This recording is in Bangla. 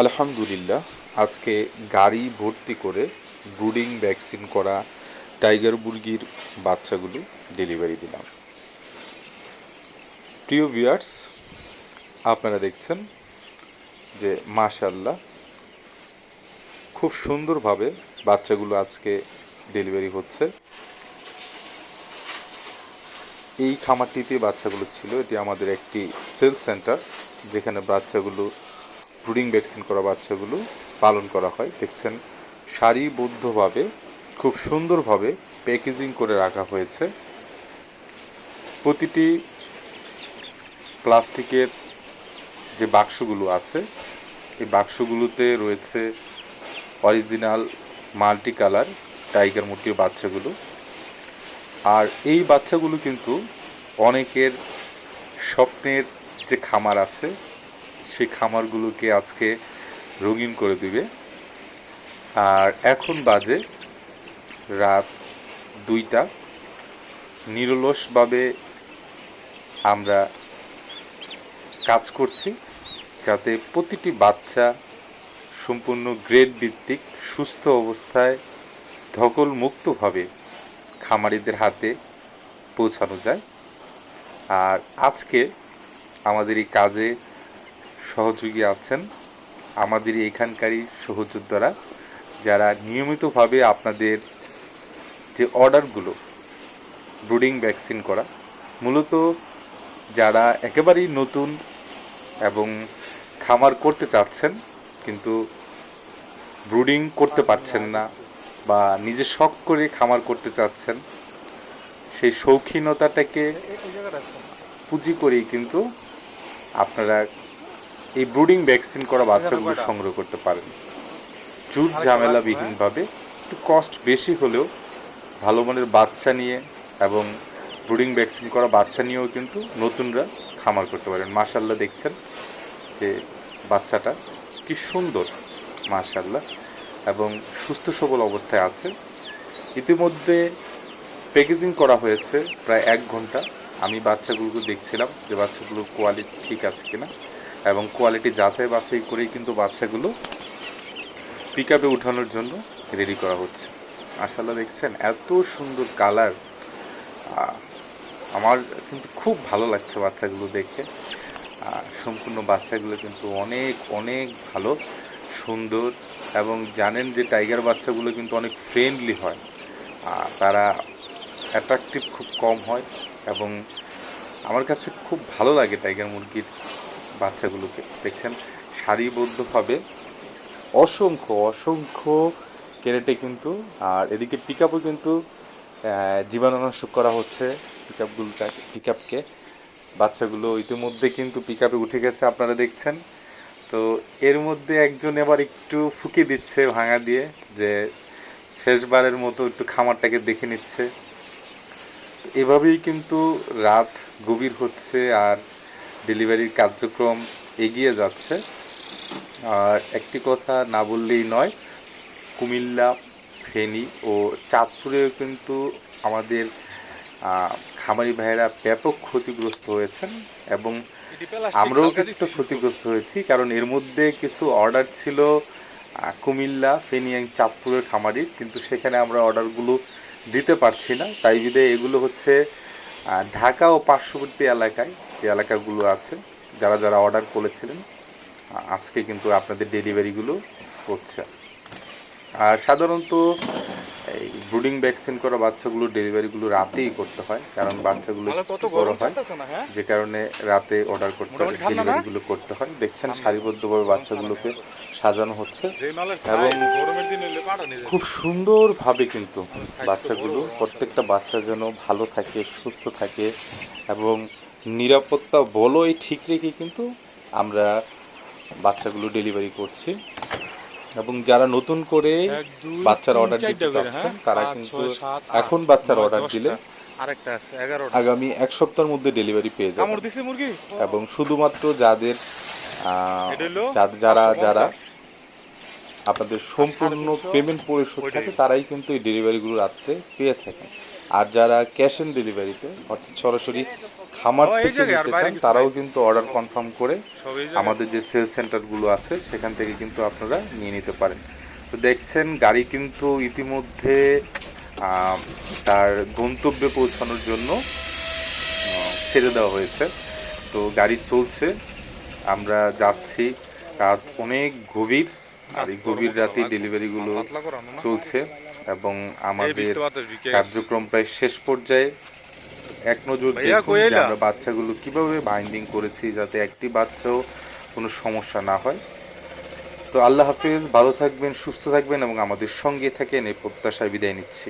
আলহামদুলিল্লাহ, আজকে গাড়ি ভর্তি করে ব্রুডিং ভ্যাকসিন করা টাইগার মুরগির বাচ্চাগুলো ডেলিভারি দিলাম। প্রিয় ভিউয়ার্স, আপনারা দেখছেন যে মাশাল্লাহ খুব সুন্দরভাবে বাচ্চাগুলো আজকে ডেলিভারি হচ্ছে। এই খামারটিতে বাচ্চাগুলো ছিল, এটি আমাদের একটি সেল সেন্টার, যেখানে বাচ্চাগুলো ব্রুডিং ভ্যাকসিন করা বাচ্চাগুলো পালন করা হয়। দেখছেন, সারিবদ্ধভাবে, খুব সুন্দরভাবে প্যাকেজিং করে রাখা হয়েছে। প্রতিটি প্লাস্টিকের যে বাক্সগুলো আছে, এই বাক্সগুলোতে রয়েছে অরিজিনাল মাল্টি কালার টাইগার মুরগির বাচ্চাগুলো। আর এই বাচ্চাগুলো কিন্তু অনেকের স্বপ্নের যে খামার আছে সেই খামারগুলোকে আজকে রঙিন করে দিবে। আর এখন বাজে রাত দুইটা। নিরলসভাবে আমরা কাজ করছি যাতে প্রতিটি বাচ্চা সম্পূর্ণ গ্রেড ভিত্তিক সুস্থ অবস্থায় ধকল মুক্তভাবে খামারিদের হাতে পৌঁছানো যায়। আর আজকে আমাদের এই কাজে সহযোগী আছেন আমাদের এখানকারই সহযোদ্ধারা যারা নিয়মিতভাবে আপনাদের যে অর্ডারগুলো ব্রুডিং ভ্যাকসিন করা মূলত যারা একেবারেই নতুন এবং খামার করতে চাচ্ছেন কিন্তু ব্রুডিং করতে পারছেন না বা নিজে শখ করে খামার করতে চাচ্ছেন সেই শৌখিনতাটাকে পুঁজি করেই কিন্তু আপনারা এই ব্রুডিং ভ্যাকসিন করা বাচ্চাগুলো সংগ্রহ করতে পারেন। জুট ঝামেলাবিহীনভাবে, একটু কস্ট বেশি হলেও ভালো মানের বাচ্চা নিয়ে এবং ব্রুডিং ভ্যাকসিন করা বাচ্চা নিয়েও কিন্তু নতুনরা খামার করতে পারেন। মাশাল্লাহ দেখছেন যে বাচ্চাটা কি সুন্দর মাশাল্লাহ এবং সুস্থ সবল অবস্থায় আছে। ইতিমধ্যে প্যাকেজিং করা হয়েছে প্রায় এক ঘণ্টা। আমি বাচ্চাগুলোকে দেখছিলাম যে বাচ্চাগুলোর কোয়ালিটি ঠিক আছে কিনা। এবং কোয়ালিটি যাচাই বাছাই করেই কিন্তু বাচ্চাগুলো পিক আপে উঠানোর জন্য রেডি করা হচ্ছে। মাশাল্লাহ দেখছেন, এত সুন্দর কালার আমার কিন্তু খুব ভালো লাগছে বাচ্চাগুলো দেখে। সম্পূর্ণ বাচ্চাগুলো কিন্তু অনেক অনেক ভালো, সুন্দর এবং জানেন যে টাইগার বাচ্চাগুলো কিন্তু অনেক ফ্রেন্ডলি হয়। তারা অ্যাট্রাকটিভ খুব কম হয় এবং আমার কাছে খুব ভালো লাগে টাইগার মুরগির বাচ্চাগুলোকে। দেখছেন, সারিবদ্ধভাবে অসংখ্য অসংখ্য ক্যারেটে কিন্তু, আর এদিকে পিক আপও কিন্তু জীবাণুনাশক করা হচ্ছে পিক আপগুলোটা পিক আপকে বাচ্চাগুলো ইতিমধ্যে কিন্তু পিক আপে উঠে গেছে, আপনারা দেখছেন। তো এর মধ্যে একজন এবার একটু ফুকে দিচ্ছে ভাঙা দিয়ে, যে শেষবারের মতো একটু খামারটাকে দেখে নিচ্ছে। এভাবেই কিন্তু রাত গভীর হচ্ছে, আর ডেলিভারির কার্যক্রম এগিয়ে যাচ্ছে। আর একটি কথা না বললেই নয় কুমিল্লা ফেনী ও চাঁদপুরেও কিন্তু আমাদের খামারি ভাইয়েরা ব্যাপক ক্ষতিগ্রস্ত হয়েছেন এবং আমরাও কিছুটা ক্ষতিগ্রস্ত হয়েছি কারণ এর মধ্যে কিছু অর্ডার ছিল কুমিল্লা ফেনী এবং চাঁদপুরের খামারির কিন্তু সেখানে আমরা অর্ডারগুলো দিতে পারছি না। তাই বিদে এগুলো হচ্ছে ঢাকা ও পার্শ্ববর্তী এলাকায় যে এলাকাগুলো আছে যারা যারা অর্ডার করেছিলেন আজকে কিন্তু আপনাদের ডেলিভারিগুলো হচ্ছে। আর সাধারণত এই ব্রুডিং ভ্যাকসিন করা বাচ্চাগুলো ডেলিভারিগুলো রাতেই করতে হয় কারণ বাচ্চাগুলো বড় গরম হয় হ্যাঁ? যে কারণে রাতে অর্ডার করতে হয়? ডেলিভারিগুলো করতে হয়। দেখছেন সারিবদ্ধভাবে বাচ্চাগুলোকে সাজানো হচ্ছে। এবং খুব সুন্দরভাবে কিন্তু বাচ্চাগুলো প্রত্যেকটা বাচ্চা যেন ভালো থাকে সুস্থ থাকে এবং নিরাপত্তা বলই ঠিক রেখে কিন্তু আমরা বাচ্চাগুলো ডেলিভারি করছি। এবং যারা নতুন করে বাচ্চার অর্ডার দিতে চাচ্ছেন হ্যাঁ? তারা কিন্তু এখন বাচ্চার অর্ডার। দিলে আগামী এক সপ্তাহের মধ্যে ডেলিভারি পেয়ে যাবেন। মুরগি? এবং শুধুমাত্র যাদের যারা যারা আপনাদের সম্পূর্ণ পেমেন্ট পরিশোধ থাকে তারাই কিন্তু এই ডেলিভারিগুলো রাত্রে পেয়ে থাকেন। আর যারা ক্যাশ অন ডেলিভারিতে অর্থাৎ সরাসরি খামার থেকে নিতে চান তারাও কিন্তু অর্ডার কনফার্ম করে আমাদের যে সেল সেন্টারগুলো আছে সেখান থেকে কিন্তু আপনারা নিয়ে নিতে পারেন। তো দেখছেন গাড়ি কিন্তু ইতিমধ্যে তার গন্তব্যে পৌঁছানোর জন্য ছেড়ে দেওয়া হয়েছে। তো গাড়ি চলছে আমরা যাচ্ছি। রাত অনেক গভীর আর এই গভীর রাতে ডেলিভারিগুলো চলছে এবং আমাদের কার্যক্রম প্রায় শেষ পর্যায়ে। এক নজর দেখুন যে আমরা বাচ্চাগুলো কীভাবে বাইন্ডিং করেছি যাতে একটি বাচ্চাও কোনো সমস্যা না হয়। তো আল্লাহ হাফিজ ভালো থাকবেন সুস্থ থাকবেন এবং আমাদের সঙ্গে থাকেন এই প্রত্যাশায় বিদায় নিচ্ছি।